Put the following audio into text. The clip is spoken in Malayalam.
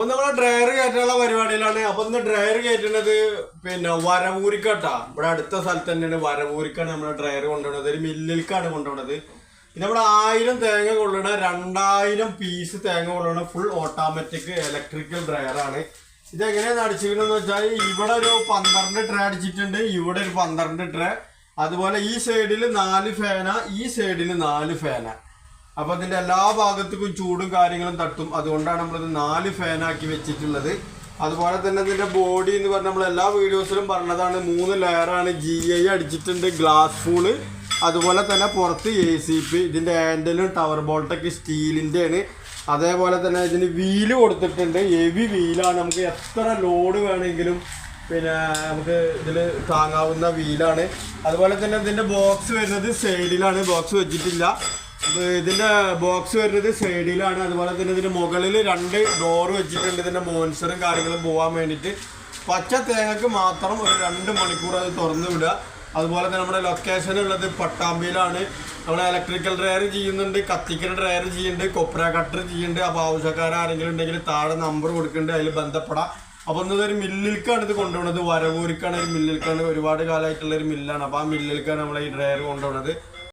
അപ്പൊ നമ്മളെ ഡ്രയർ കയറ്റാനുള്ള പരിപാടിയിലാണ്. അപ്പൊ ഇന്ന് ഡ്രയർ കയറ്റുന്നത് പിന്നെ വരവൂരിക്കട്ടാ. ഇവിടെ അടുത്ത സ്ഥലത്ത് തന്നെയാണ് വരവൂരിക്കാണ് നമ്മുടെ ഡ്രയർ കൊണ്ടുപോകുന്നത് ഒരു മില്ലിലേക്കാണ് കൊണ്ടുപോകുന്നത് പിന്നെ നമ്മുടെ ആയിരം തേങ്ങ കൊള്ളണ രണ്ടായിരം പീസ് തേങ്ങ കൊള്ളണ ഫുൾ ഓട്ടോമാറ്റിക് ഇലക്ട്രിക്കൽ ഡ്രയറാണ് ഇതെങ്ങനെയാണ് അടിച്ചിരിക്കുന്നത് വെച്ചാൽ ഇവിടെ ഒരു പന്ത്രണ്ട് ട്രേ അടിച്ചിട്ടുണ്ട്. ഇവിടെ ഒരു പന്ത്രണ്ട് ട്രേ അതുപോലെ ഈ സൈഡിൽ നാല് ഫാന ഈ സൈഡിൽ നാല് ഫാന അപ്പൊ അതിന്റെ എല്ലാ ഭാഗത്തേക്കും ചൂടും കാര്യങ്ങളും തട്ടും. അതുകൊണ്ടാണ് നമ്മളിത് നാല് ഫാനാക്കി വെച്ചിട്ടുള്ളത്. അതുപോലെ തന്നെ ഇതിന്റെ ബോഡി എന്ന് പറഞ്ഞാൽ നമ്മൾ എല്ലാ വീഡിയോസിലും പറഞ്ഞതാണ്. മൂന്ന് ലെയറാണ് ജി ഐ അടിച്ചിട്ടുണ്ട് ഗ്ലാസ് ഫൂൾ അതുപോലെ തന്നെ പുറത്ത് എ സി പി ഇതിന്റെ ഹാൻഡലും ടവർ ബോൾട്ടൊക്കെ സ്റ്റീലിന്റെ ആണ്. അതേപോലെ തന്നെ ഇതിന് വീൽ കൊടുത്തിട്ടുണ്ട്. ഹെവി വീലാണ് നമുക്ക് എത്ര ലോഡ് വേണമെങ്കിലും പിന്നെ നമുക്ക് ഇതിൽ താങ്ങാവുന്ന വീലാണ് അതുപോലെ തന്നെ ഇതിന്റെ ബോക്സ് വരുന്നത് സൈഡിലാണ് ബോക്സ് വെച്ചിട്ടില്ല. ഇതിന്റെ ബോക്സ് വരുന്നത് സൈഡിലാണ് അതുപോലെ തന്നെ ഇതിന്റെ മുകളിൽ രണ്ട് ഡോർ വെച്ചിട്ടുണ്ട് ഇതിന്റെ മോൻസറും കാര്യങ്ങളും പോകാൻ വേണ്ടിട്ട് പച്ച തേങ്ങക്ക് മാത്രം ഒരു രണ്ട് മണിക്കൂർ അത് തുറന്നു വിടുക. അതുപോലെ തന്നെ നമ്മുടെ ലൊക്കേഷൻ ഉള്ളത് പട്ടാമ്പിയിലാണ്. നമ്മൾ ഇലക്ട്രിക്കൽ ഡ്രയർ ചെയ്യുന്നുണ്ട് കത്തിക്കൽ ഡ്രയർ ചെയ്യുന്നുണ്ട് കൊപ്ര കട്ടർ ചെയ്യുന്നുണ്ട്. അപ്പോൾ ആവശ്യക്കാരെങ്കിലും ഉണ്ടെങ്കിൽ താഴെ നമ്പർ കൊടുക്കുന്നുണ്ട് അതിൽ ബന്ധപ്പെടാം. അപ്പോൾ ഒരു മില്ലിൽക്കാണ് ഇത് കൊണ്ടുപോകുന്നത് വരവൂരിക്കാണ് ഒരു മില്ലിൽക്കാണ്. ഒരുപാട് കാലമായിട്ടുള്ള ഒരു മില്ലാണ്. അപ്പോൾ ആ മില്ലിൽക്കാണ് നമ്മൾ ഈ ഡ്രയർ കൊണ്ടുപോകുന്നത്